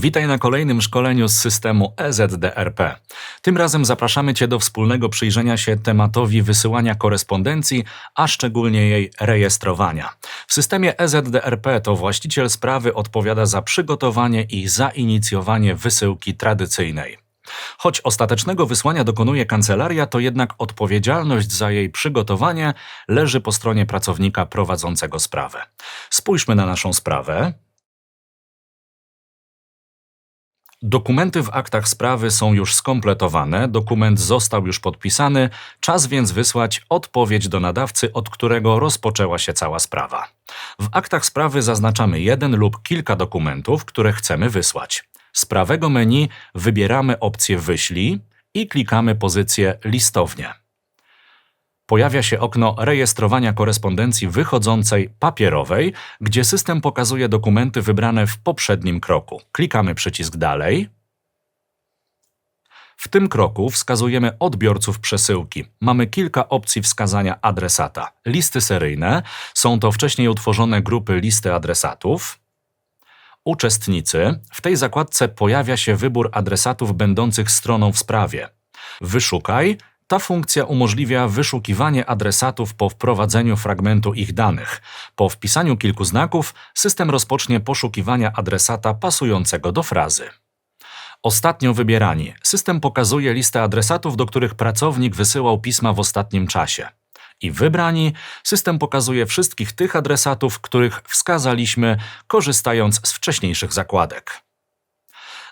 Witaj na kolejnym szkoleniu z systemu EZDRP. Tym razem zapraszamy Cię do wspólnego przyjrzenia się tematowi wysyłania korespondencji, a szczególnie jej rejestrowania. W systemie EZDRP to właściciel sprawy odpowiada za przygotowanie i zainicjowanie wysyłki tradycyjnej. Choć ostatecznego wysłania dokonuje kancelaria, to jednak odpowiedzialność za jej przygotowanie leży po stronie pracownika prowadzącego sprawę. Spójrzmy na naszą sprawę. Dokumenty w aktach sprawy są już skompletowane, dokument został już podpisany, czas więc wysłać odpowiedź do nadawcy, od którego rozpoczęła się cała sprawa. W aktach sprawy zaznaczamy jeden lub kilka dokumentów, które chcemy wysłać. Z prawego menu wybieramy opcję Wyślij i klikamy pozycję Listownie. Pojawia się okno rejestrowania korespondencji wychodzącej papierowej, gdzie system pokazuje dokumenty wybrane w poprzednim kroku. Klikamy przycisk Dalej. W tym kroku wskazujemy odbiorców przesyłki. Mamy kilka opcji wskazania adresata. Listy seryjne są to wcześniej utworzone grupy listy adresatów. Uczestnicy. W tej zakładce pojawia się wybór adresatów będących stroną w sprawie. Wyszukaj. Ta funkcja umożliwia wyszukiwanie adresatów po wprowadzeniu fragmentu ich danych. Po wpisaniu kilku znaków system rozpocznie poszukiwania adresata pasującego do frazy. Ostatnio wybierani. System pokazuje listę adresatów, do których pracownik wysyłał pisma w ostatnim czasie. I wybrani, system pokazuje wszystkich tych adresatów, których wskazaliśmy, korzystając z wcześniejszych zakładek.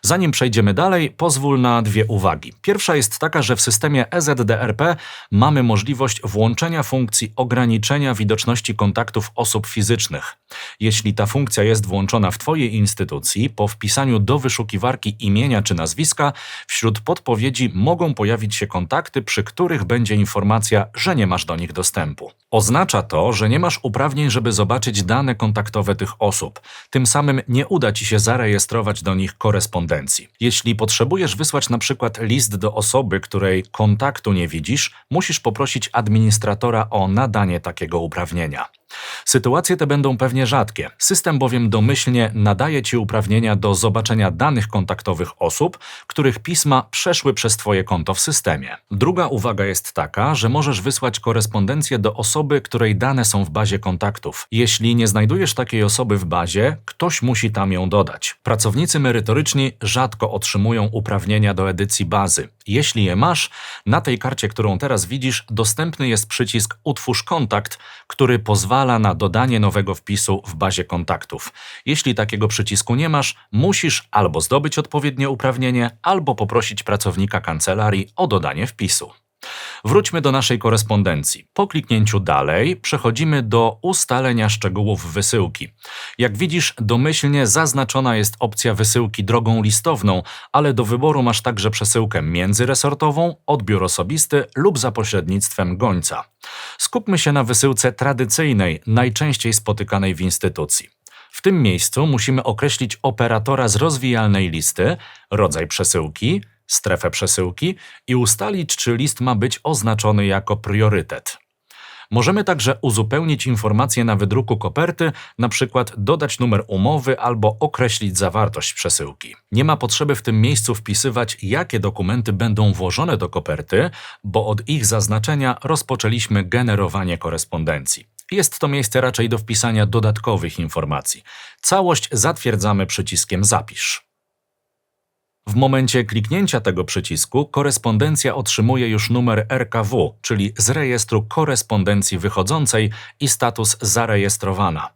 Zanim przejdziemy dalej, pozwól na dwie uwagi. Pierwsza jest taka, że w systemie EZDRP mamy możliwość włączenia funkcji ograniczenia widoczności kontaktów osób fizycznych. Jeśli ta funkcja jest włączona w Twojej instytucji, po wpisaniu do wyszukiwarki imienia czy nazwiska, wśród podpowiedzi mogą pojawić się kontakty, przy których będzie informacja, że nie masz do nich dostępu. Oznacza to, że nie masz uprawnień, żeby zobaczyć dane kontaktowe tych osób. Tym samym nie uda Ci się zarejestrować do nich korespondencji. Jeśli potrzebujesz wysłać na przykład list do osoby, której kontaktu nie widzisz, musisz poprosić administratora o nadanie takiego uprawnienia. Sytuacje te będą pewnie rzadkie. System bowiem domyślnie nadaje Ci uprawnienia do zobaczenia danych kontaktowych osób, których pisma przeszły przez Twoje konto w systemie. Druga uwaga jest taka, że możesz wysłać korespondencję do osoby, której dane są w bazie kontaktów. Jeśli nie znajdujesz takiej osoby w bazie, ktoś musi tam ją dodać. Pracownicy merytoryczni rzadko otrzymują uprawnienia do edycji bazy. Jeśli je masz, na tej karcie, którą teraz widzisz, dostępny jest przycisk Utwórz kontakt, który pozwala na dodanie nowego wpisu w bazie kontaktów. Jeśli takiego przycisku nie masz, musisz albo zdobyć odpowiednie uprawnienie, albo poprosić pracownika kancelarii o dodanie wpisu. Wróćmy do naszej korespondencji. Po kliknięciu dalej przechodzimy do ustalenia szczegółów wysyłki. Jak widzisz, domyślnie zaznaczona jest opcja wysyłki drogą listowną, ale do wyboru masz także przesyłkę międzyresortową, odbiór osobisty lub za pośrednictwem gońca. Skupmy się na wysyłce tradycyjnej, najczęściej spotykanej w instytucji. W tym miejscu musimy określić operatora z rozwijalnej listy, rodzaj przesyłki, strefę przesyłki i ustalić, czy list ma być oznaczony jako priorytet. Możemy także uzupełnić informacje na wydruku koperty, przykład dodać numer umowy albo określić zawartość przesyłki. Nie ma potrzeby w tym miejscu wpisywać, jakie dokumenty będą włożone do koperty, bo od ich zaznaczenia rozpoczęliśmy generowanie korespondencji. Jest to miejsce raczej do wpisania dodatkowych informacji. Całość zatwierdzamy przyciskiem Zapisz. W momencie kliknięcia tego przycisku korespondencja otrzymuje już numer RKW, czyli z rejestru korespondencji wychodzącej i status zarejestrowana.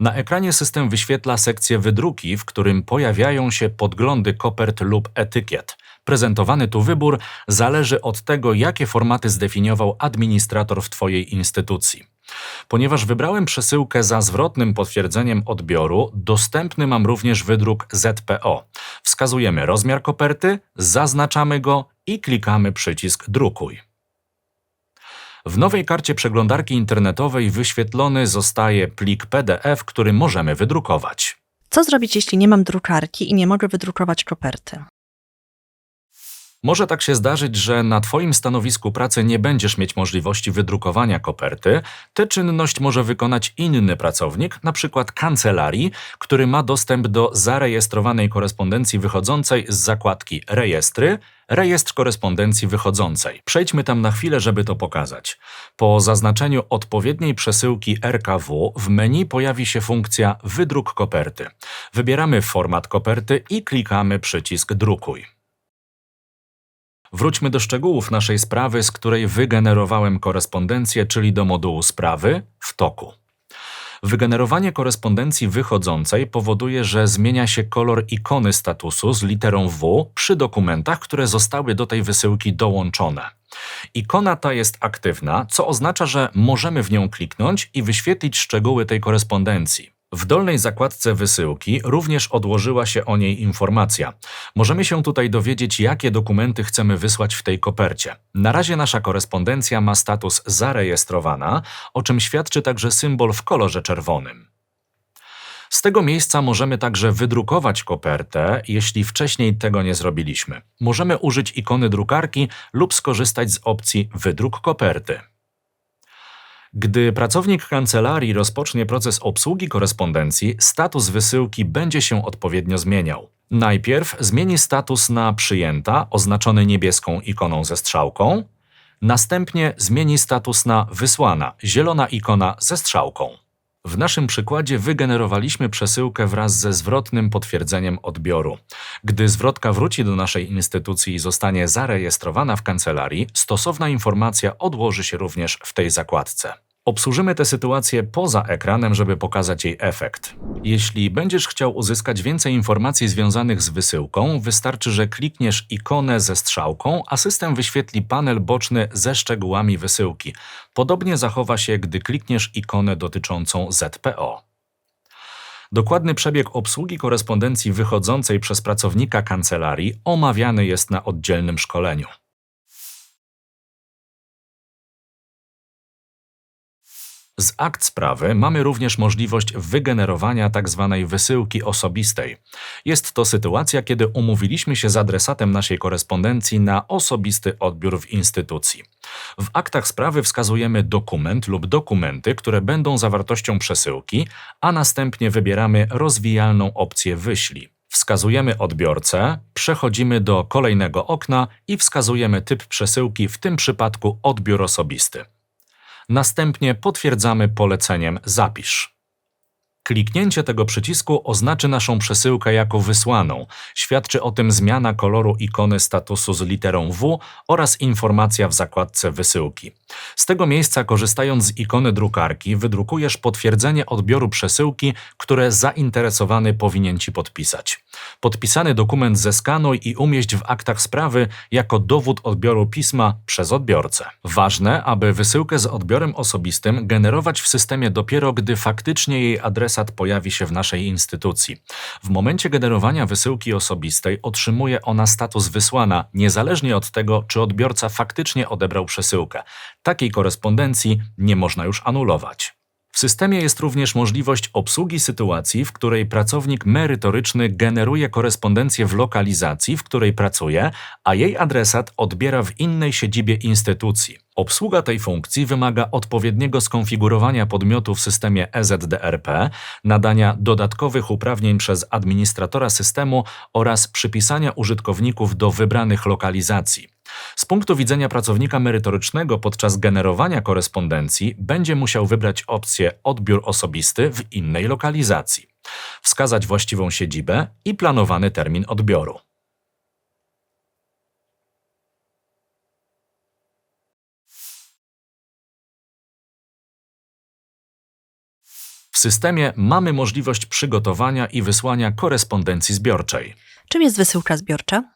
Na ekranie system wyświetla sekcję wydruki, w którym pojawiają się podglądy kopert lub etykiet. Prezentowany tu wybór zależy od tego, jakie formaty zdefiniował administrator w Twojej instytucji. Ponieważ wybrałem przesyłkę za zwrotnym potwierdzeniem odbioru, dostępny mam również wydruk ZPO. Wskazujemy rozmiar koperty, zaznaczamy go i klikamy przycisk Drukuj. W nowej karcie przeglądarki internetowej wyświetlony zostaje plik PDF, który możemy wydrukować. Co zrobić, jeśli nie mam drukarki i nie mogę wydrukować koperty? Może tak się zdarzyć, że na Twoim stanowisku pracy nie będziesz mieć możliwości wydrukowania koperty. Tę czynność może wykonać inny pracownik, na przykład kancelarii, który ma dostęp do zarejestrowanej korespondencji wychodzącej z zakładki Rejestry, Rejestr korespondencji wychodzącej. Przejdźmy tam na chwilę, żeby to pokazać. Po zaznaczeniu odpowiedniej przesyłki RKW w menu pojawi się funkcja Wydruk koperty. Wybieramy format koperty i klikamy przycisk Drukuj. Wróćmy do szczegółów naszej sprawy, z której wygenerowałem korespondencję, czyli do modułu sprawy w toku. Wygenerowanie korespondencji wychodzącej powoduje, że zmienia się kolor ikony statusu z literą W przy dokumentach, które zostały do tej wysyłki dołączone. Ikona ta jest aktywna, co oznacza, że możemy w nią kliknąć i wyświetlić szczegóły tej korespondencji. W dolnej zakładce wysyłki również odłożyła się o niej informacja. Możemy się tutaj dowiedzieć, jakie dokumenty chcemy wysłać w tej kopercie. Na razie nasza korespondencja ma status zarejestrowana, o czym świadczy także symbol w kolorze czerwonym. Z tego miejsca możemy także wydrukować kopertę, jeśli wcześniej tego nie zrobiliśmy. Możemy użyć ikony drukarki lub skorzystać z opcji Wydruk koperty. Gdy pracownik kancelarii rozpocznie proces obsługi korespondencji, status wysyłki będzie się odpowiednio zmieniał. Najpierw zmieni status na przyjęta, oznaczony niebieską ikoną ze strzałką, następnie zmieni status na wysłana, zielona ikona ze strzałką. W naszym przykładzie wygenerowaliśmy przesyłkę wraz ze zwrotnym potwierdzeniem odbioru. Gdy zwrotka wróci do naszej instytucji i zostanie zarejestrowana w kancelarii, stosowna informacja odłoży się również w tej zakładce. Obsłużymy tę sytuację poza ekranem, żeby pokazać jej efekt. Jeśli będziesz chciał uzyskać więcej informacji związanych z wysyłką, wystarczy, że klikniesz ikonę ze strzałką, a system wyświetli panel boczny ze szczegółami wysyłki. Podobnie zachowa się, gdy klikniesz ikonę dotyczącą ZPO. Dokładny przebieg obsługi korespondencji wychodzącej przez pracownika kancelarii omawiany jest na oddzielnym szkoleniu. Z akt sprawy mamy również możliwość wygenerowania tzw. Tak wysyłki osobistej. Jest to sytuacja, kiedy umówiliśmy się z adresatem naszej korespondencji na osobisty odbiór w instytucji. W aktach sprawy wskazujemy dokument lub dokumenty, które będą zawartością przesyłki, a następnie wybieramy rozwijalną opcję wyślij. Wskazujemy odbiorcę, przechodzimy do kolejnego okna i wskazujemy typ przesyłki, w tym przypadku odbiór osobisty. Następnie potwierdzamy poleceniem Zapisz. Kliknięcie tego przycisku oznaczy naszą przesyłkę jako wysłaną. Świadczy o tym zmiana koloru ikony statusu z literą W oraz informacja w zakładce wysyłki. Z tego miejsca, korzystając z ikony drukarki, wydrukujesz potwierdzenie odbioru przesyłki, które zainteresowany powinien Ci podpisać. Podpisany dokument zeskanuj i umieść w aktach sprawy jako dowód odbioru pisma przez odbiorcę. Ważne, aby wysyłkę z odbiorem osobistym generować w systemie dopiero, gdy faktycznie jej adres adresat pojawi się w naszej instytucji. W momencie generowania wysyłki osobistej otrzymuje ona status wysłana, niezależnie od tego, czy odbiorca faktycznie odebrał przesyłkę. Takiej korespondencji nie można już anulować. W systemie jest również możliwość obsługi sytuacji, w której pracownik merytoryczny generuje korespondencję w lokalizacji, w której pracuje, a jej adresat odbiera w innej siedzibie instytucji. Obsługa tej funkcji wymaga odpowiedniego skonfigurowania podmiotu w systemie EZDRP, nadania dodatkowych uprawnień przez administratora systemu oraz przypisania użytkowników do wybranych lokalizacji. Z punktu widzenia pracownika merytorycznego podczas generowania korespondencji będzie musiał wybrać opcję odbiór osobisty w innej lokalizacji, wskazać właściwą siedzibę i planowany termin odbioru. W systemie mamy możliwość przygotowania i wysłania korespondencji zbiorczej. Czym jest wysyłka zbiorcza?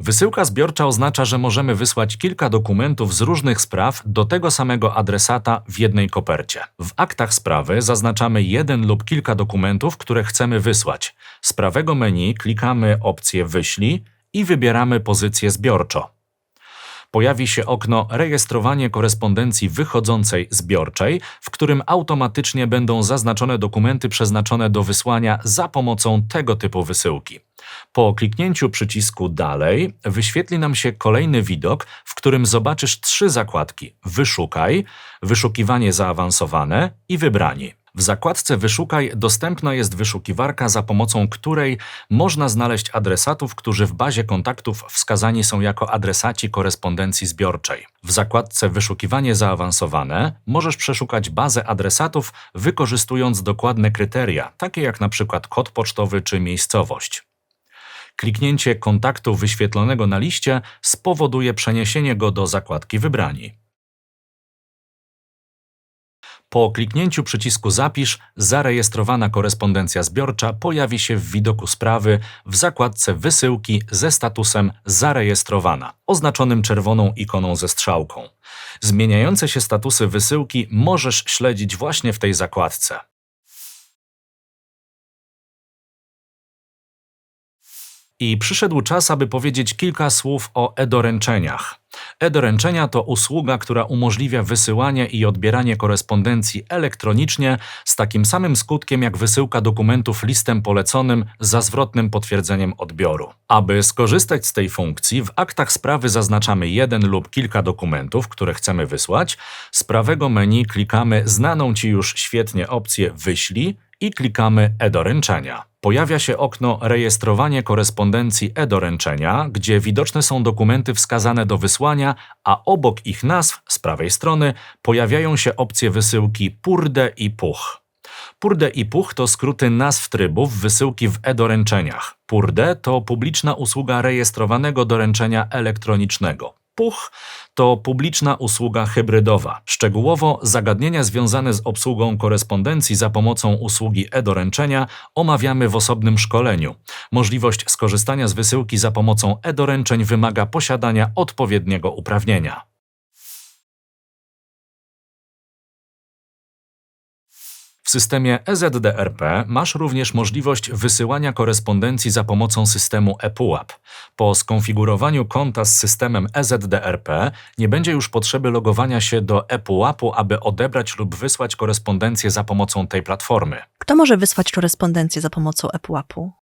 Wysyłka zbiorcza oznacza, że możemy wysłać kilka dokumentów z różnych spraw do tego samego adresata w jednej kopercie. W aktach sprawy zaznaczamy jeden lub kilka dokumentów, które chcemy wysłać. Z prawego menu klikamy opcję Wyślij i wybieramy pozycję zbiorczo. Pojawi się okno Rejestrowanie korespondencji wychodzącej zbiorczej, w którym automatycznie będą zaznaczone dokumenty przeznaczone do wysłania za pomocą tego typu wysyłki. Po kliknięciu przycisku Dalej wyświetli nam się kolejny widok, w którym zobaczysz trzy zakładki: Wyszukaj, Wyszukiwanie zaawansowane i Wybrani. W zakładce Wyszukaj dostępna jest wyszukiwarka, za pomocą której można znaleźć adresatów, którzy w bazie kontaktów wskazani są jako adresaci korespondencji zbiorczej. W zakładce Wyszukiwanie zaawansowane możesz przeszukać bazę adresatów, wykorzystując dokładne kryteria, takie jak przykład kod pocztowy czy miejscowość. Kliknięcie kontaktu wyświetlonego na liście spowoduje przeniesienie go do zakładki Wybrani. Po kliknięciu przycisku Zapisz, zarejestrowana korespondencja zbiorcza pojawi się w widoku sprawy w zakładce Wysyłki ze statusem Zarejestrowana, oznaczonym czerwoną ikoną ze strzałką. Zmieniające się statusy wysyłki możesz śledzić właśnie w tej zakładce. I przyszedł czas, aby powiedzieć kilka słów o e-doręczeniach. E-doręczenia to usługa, która umożliwia wysyłanie i odbieranie korespondencji elektronicznie z takim samym skutkiem jak wysyłka dokumentów listem poleconym za zwrotnym potwierdzeniem odbioru. Aby skorzystać z tej funkcji, w aktach sprawy zaznaczamy jeden lub kilka dokumentów, które chcemy wysłać. Z prawego menu klikamy znaną Ci już świetnie opcję Wyślij i klikamy e-doręczenia. Pojawia się okno Rejestrowanie korespondencji e-doręczenia, gdzie widoczne są dokumenty wskazane do wysłania, a obok ich nazw z prawej strony pojawiają się opcje wysyłki PURDE i PUCH. PURDE i PUCH to skróty nazw trybów wysyłki w e-doręczeniach. PURDE to publiczna usługa rejestrowanego doręczenia elektronicznego. PUCH to publiczna usługa hybrydowa. Szczegółowo zagadnienia związane z obsługą korespondencji za pomocą usługi e-doręczenia omawiamy w osobnym szkoleniu. Możliwość skorzystania z wysyłki za pomocą e-doręczeń wymaga posiadania odpowiedniego uprawnienia. W systemie EZDRP masz również możliwość wysyłania korespondencji za pomocą systemu ePUAP. Po skonfigurowaniu konta z systemem EZDRP nie będzie już potrzeby logowania się do ePUAP-u, aby odebrać lub wysłać korespondencję za pomocą tej platformy. Kto może wysłać korespondencję za pomocą ePUAP-u?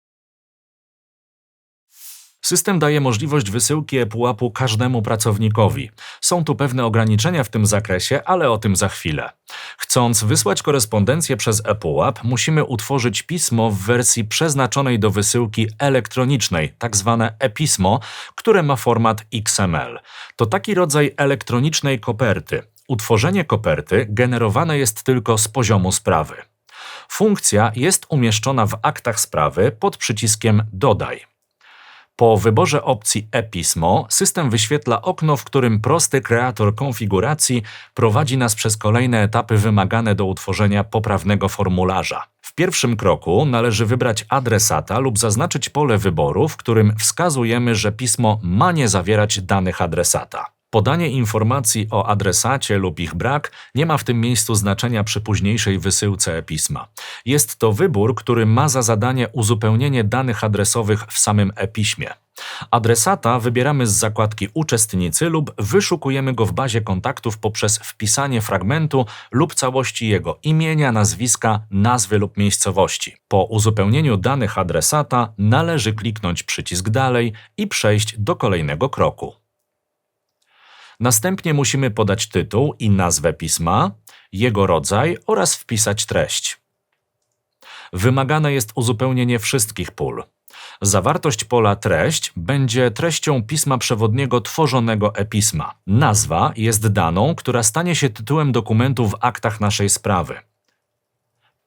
System daje możliwość wysyłki ePUAP-u każdemu pracownikowi. Są tu pewne ograniczenia w tym zakresie, ale o tym za chwilę. Chcąc wysłać korespondencję przez ePUAP, musimy utworzyć pismo w wersji przeznaczonej do wysyłki elektronicznej, tak zwane e-pismo, które ma format XML. To taki rodzaj elektronicznej koperty. Utworzenie koperty generowane jest tylko z poziomu sprawy. Funkcja jest umieszczona w aktach sprawy pod przyciskiem Dodaj. Po wyborze opcji e-pismo, system wyświetla okno, w którym prosty kreator konfiguracji prowadzi nas przez kolejne etapy wymagane do utworzenia poprawnego formularza. W pierwszym kroku należy wybrać adresata lub zaznaczyć pole wyboru, w którym wskazujemy, że pismo ma nie zawierać danych adresata. Podanie informacji o adresacie lub ich brak nie ma w tym miejscu znaczenia przy późniejszej wysyłce e-pisma. Jest to wybór, który ma za zadanie uzupełnienie danych adresowych w samym e-piśmie. Adresata wybieramy z zakładki Uczestnicy lub wyszukujemy go w bazie kontaktów poprzez wpisanie fragmentu lub całości jego imienia, nazwiska, nazwy lub miejscowości. Po uzupełnieniu danych adresata należy kliknąć przycisk Dalej i przejść do kolejnego kroku. Następnie musimy podać tytuł i nazwę pisma, jego rodzaj oraz wpisać treść. Wymagane jest uzupełnienie wszystkich pól. Zawartość pola treść będzie treścią pisma przewodniego tworzonego e-pisma. Nazwa jest daną, która stanie się tytułem dokumentu w aktach naszej sprawy.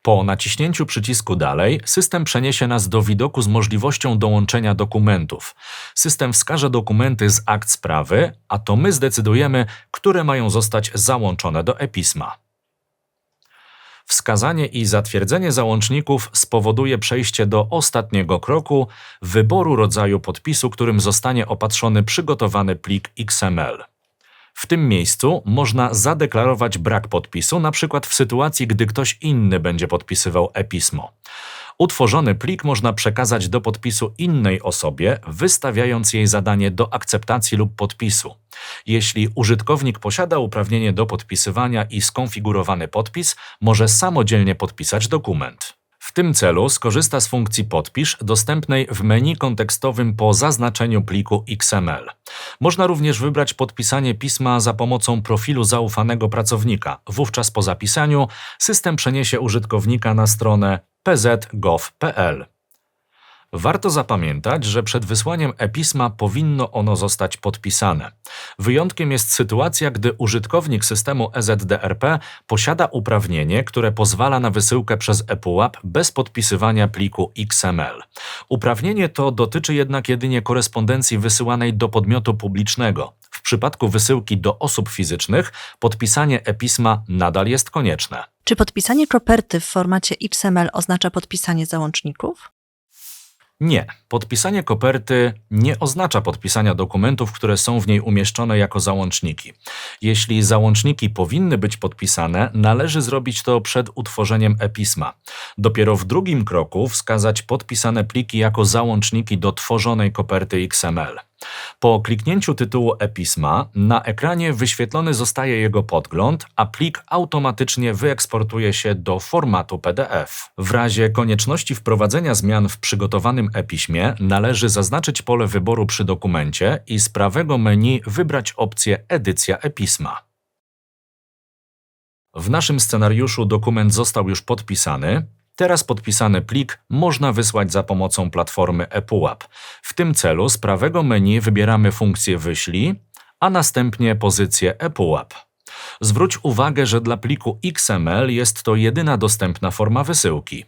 Po naciśnięciu przycisku Dalej, system przeniesie nas do widoku z możliwością dołączenia dokumentów. System wskaże dokumenty z akt sprawy, a to my zdecydujemy, które mają zostać załączone do e-pisma. Wskazanie i zatwierdzenie załączników spowoduje przejście do ostatniego kroku wyboru rodzaju podpisu, którym zostanie opatrzony przygotowany plik XML. W tym miejscu można zadeklarować brak podpisu, na przykład w sytuacji, gdy ktoś inny będzie podpisywał e-pismo. Utworzony plik można przekazać do podpisu innej osobie, wystawiając jej zadanie do akceptacji lub podpisu. Jeśli użytkownik posiada uprawnienie do podpisywania i skonfigurowany podpis, może samodzielnie podpisać dokument. W tym celu skorzysta z funkcji Podpisz dostępnej w menu kontekstowym po zaznaczeniu pliku XML. Można również wybrać podpisanie pisma za pomocą profilu zaufanego pracownika. Wówczas po zapisaniu system przeniesie użytkownika na stronę pz.gov.pl. Warto zapamiętać, że przed wysłaniem e-pisma powinno ono zostać podpisane. Wyjątkiem jest sytuacja, gdy użytkownik systemu EZDRP posiada uprawnienie, które pozwala na wysyłkę przez ePUAP bez podpisywania pliku XML. Uprawnienie to dotyczy jednak jedynie korespondencji wysyłanej do podmiotu publicznego. W przypadku wysyłki do osób fizycznych podpisanie e-pisma nadal jest konieczne. Czy podpisanie koperty w formacie XML oznacza podpisanie załączników? Nie, podpisanie koperty nie oznacza podpisania dokumentów, które są w niej umieszczone jako załączniki. Jeśli załączniki powinny być podpisane, należy zrobić to przed utworzeniem e-pisma. Dopiero w drugim kroku wskazać podpisane pliki jako załączniki do tworzonej koperty XML. Po kliknięciu tytułu e-pisma na ekranie wyświetlony zostaje jego podgląd, a plik automatycznie wyeksportuje się do formatu PDF. W razie konieczności wprowadzenia zmian w przygotowanym e-piśmie należy zaznaczyć pole wyboru przy dokumencie i z prawego menu wybrać opcję Edycja e-pisma. W naszym scenariuszu dokument został już podpisany. Teraz podpisany plik można wysłać za pomocą platformy ePUAP. W tym celu z prawego menu wybieramy funkcję Wyślij, a następnie pozycję ePUAP. Zwróć uwagę, że dla pliku XML jest to jedyna dostępna forma wysyłki.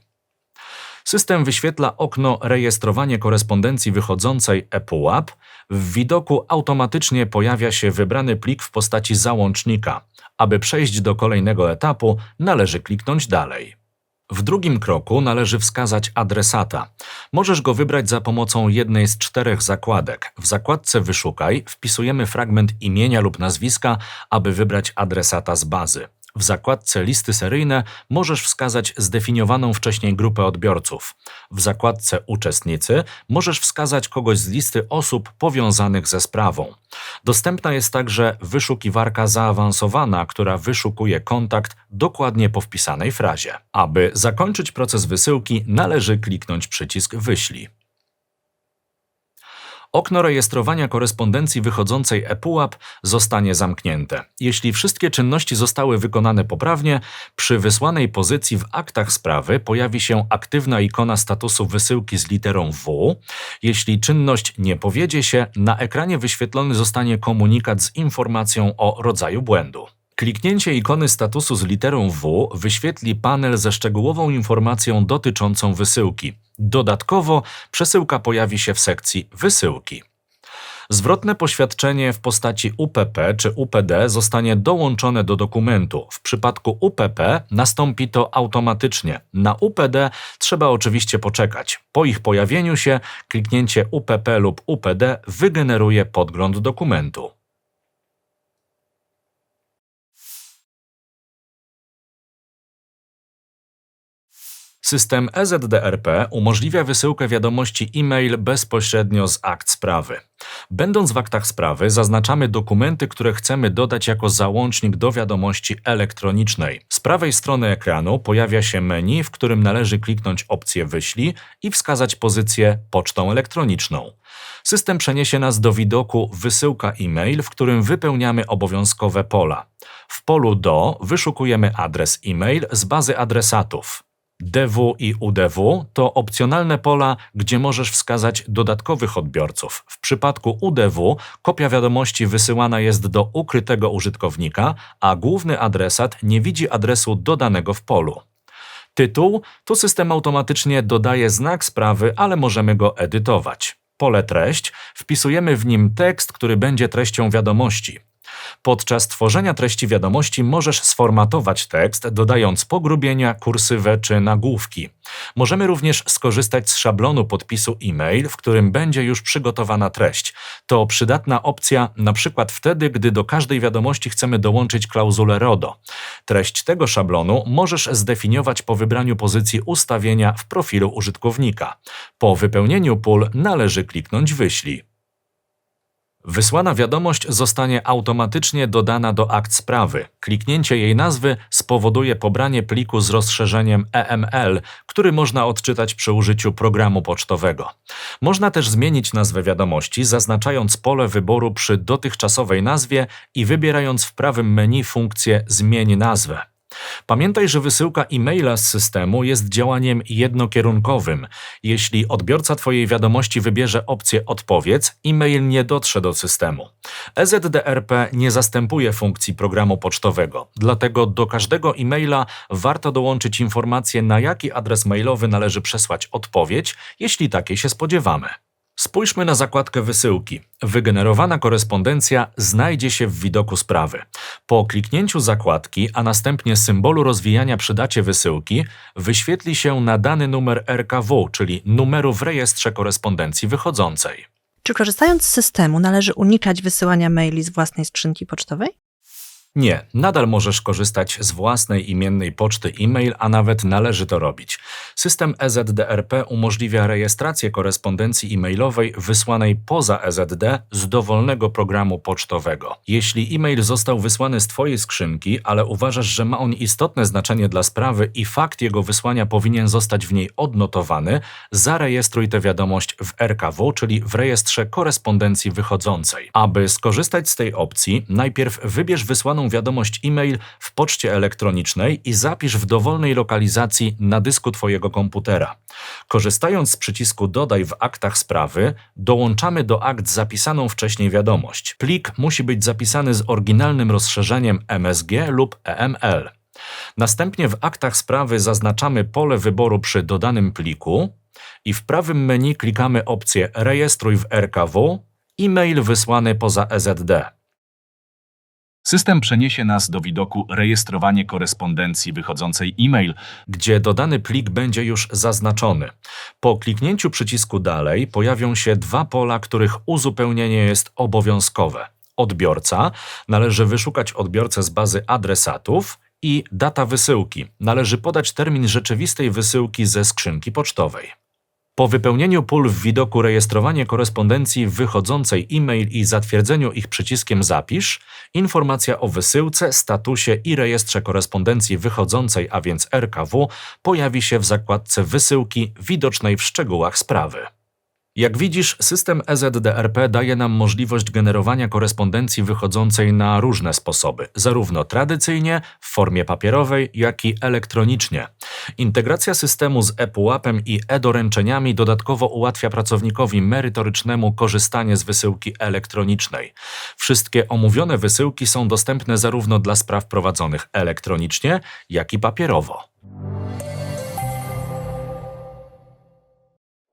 System wyświetla okno Rejestrowanie korespondencji wychodzącej ePUAP. W widoku automatycznie pojawia się wybrany plik w postaci załącznika. Aby przejść do kolejnego etapu, należy kliknąć Dalej. W drugim kroku należy wskazać adresata. Możesz go wybrać za pomocą jednej z czterech zakładek. W zakładce Wyszukaj wpisujemy fragment imienia lub nazwiska, aby wybrać adresata z bazy. W zakładce Listy seryjne możesz wskazać zdefiniowaną wcześniej grupę odbiorców. W zakładce Uczestnicy możesz wskazać kogoś z listy osób powiązanych ze sprawą. Dostępna jest także wyszukiwarka zaawansowana, która wyszukuje kontakt dokładnie po wpisanej frazie. Aby zakończyć proces wysyłki, należy kliknąć przycisk Wyślij. Okno rejestrowania korespondencji wychodzącej ePUAP zostanie zamknięte. Jeśli wszystkie czynności zostały wykonane poprawnie, przy wysłanej pozycji w aktach sprawy pojawi się aktywna ikona statusu wysyłki z literą W. Jeśli czynność nie powiedzie się, na ekranie wyświetlony zostanie komunikat z informacją o rodzaju błędu. Kliknięcie ikony statusu z literą W wyświetli panel ze szczegółową informacją dotyczącą wysyłki. Dodatkowo przesyłka pojawi się w sekcji Wysyłki. Zwrotne poświadczenie w postaci UPP czy UPD zostanie dołączone do dokumentu. W przypadku UPP nastąpi to automatycznie. Na UPD trzeba oczywiście poczekać. Po ich pojawieniu się kliknięcie UPP lub UPD wygeneruje podgląd dokumentu. System EZDRP umożliwia wysyłkę wiadomości e-mail bezpośrednio z akt sprawy. Będąc w aktach sprawy, zaznaczamy dokumenty, które chcemy dodać jako załącznik do wiadomości elektronicznej. Z prawej strony ekranu pojawia się menu, w którym należy kliknąć opcję Wyślij i wskazać pozycję pocztą elektroniczną. System przeniesie nas do widoku Wysyłka e-mail, w którym wypełniamy obowiązkowe pola. W polu Do wyszukujemy adres e-mail z bazy adresatów. DW i UDW to opcjonalne pola, gdzie możesz wskazać dodatkowych odbiorców. W przypadku UDW kopia wiadomości wysyłana jest do ukrytego użytkownika, a główny adresat nie widzi adresu dodanego w polu. Tytuł tu system automatycznie dodaje znak sprawy, ale możemy go edytować. Pole treść wpisujemy w nim tekst, który będzie treścią wiadomości. Podczas tworzenia treści wiadomości możesz sformatować tekst, dodając pogrubienia, kursywę czy nagłówki. Możemy również skorzystać z szablonu podpisu e-mail, w którym będzie już przygotowana treść. To przydatna opcja na przykład wtedy, gdy do każdej wiadomości chcemy dołączyć klauzulę RODO. Treść tego szablonu możesz zdefiniować po wybraniu pozycji ustawienia w profilu użytkownika. Po wypełnieniu pól należy kliknąć Wyślij. Wysłana wiadomość zostanie automatycznie dodana do akt sprawy. Kliknięcie jej nazwy spowoduje pobranie pliku z rozszerzeniem EML, który można odczytać przy użyciu programu pocztowego. Można też zmienić nazwę wiadomości, zaznaczając pole wyboru przy dotychczasowej nazwie i wybierając w prawym menu funkcję Zmień nazwę. Pamiętaj, że wysyłka e-maila z systemu jest działaniem jednokierunkowym. Jeśli odbiorca Twojej wiadomości wybierze opcję Odpowiedz, e-mail nie dotrze do systemu. EZDRP nie zastępuje funkcji programu pocztowego, dlatego do każdego e-maila warto dołączyć informację, na jaki adres mailowy należy przesłać odpowiedź, jeśli takiej się spodziewamy. Spójrzmy na zakładkę wysyłki. Wygenerowana korespondencja znajdzie się w widoku sprawy. Po kliknięciu zakładki, a następnie symbolu rozwijania przy dacie wysyłki, wyświetli się nadany numer RKW, czyli numeru w rejestrze korespondencji wychodzącej. Czy korzystając z systemu należy unikać wysyłania maili z własnej skrzynki pocztowej? Nie, nadal możesz korzystać z własnej imiennej poczty e-mail, a nawet należy to robić. System EZDRP umożliwia rejestrację korespondencji e-mailowej wysłanej poza EZD z dowolnego programu pocztowego. Jeśli e-mail został wysłany z Twojej skrzynki, ale uważasz, że ma on istotne znaczenie dla sprawy i fakt jego wysłania powinien zostać w niej odnotowany, zarejestruj tę wiadomość w RKW, czyli w rejestrze korespondencji wychodzącej. Aby skorzystać z tej opcji, najpierw wybierz wysłaną wiadomość e-mail w poczcie elektronicznej i zapisz w dowolnej lokalizacji na dysku Twojego komputera. Korzystając z przycisku Dodaj w aktach sprawy, dołączamy do akt zapisaną wcześniej wiadomość. Plik musi być zapisany z oryginalnym rozszerzeniem MSG lub EML. Następnie w aktach sprawy zaznaczamy pole wyboru przy dodanym pliku i w prawym menu klikamy opcję Rejestruj w RKW e-mail wysłany poza EZD. System przeniesie nas do widoku rejestrowanie korespondencji wychodzącej e-mail, gdzie dodany plik będzie już zaznaczony. Po kliknięciu przycisku Dalej pojawią się dwa pola, których uzupełnienie jest obowiązkowe. Odbiorca należy wyszukać odbiorcę z bazy adresatów i data wysyłki należy podać termin rzeczywistej wysyłki ze skrzynki pocztowej. Po wypełnieniu pól w widoku rejestrowanie korespondencji wychodzącej e-mail i zatwierdzeniu ich przyciskiem Zapisz, informacja o wysyłce, statusie i rejestrze korespondencji wychodzącej, a więc RKW, pojawi się w zakładce Wysyłki widocznej w szczegółach sprawy. Jak widzisz, system EZDRP daje nam możliwość generowania korespondencji wychodzącej na różne sposoby, zarówno tradycyjnie, w formie papierowej, jak i elektronicznie. Integracja systemu z ePUAP-em i e-doręczeniami dodatkowo ułatwia pracownikowi merytorycznemu korzystanie z wysyłki elektronicznej. Wszystkie omówione wysyłki są dostępne zarówno dla spraw prowadzonych elektronicznie, jak i papierowo.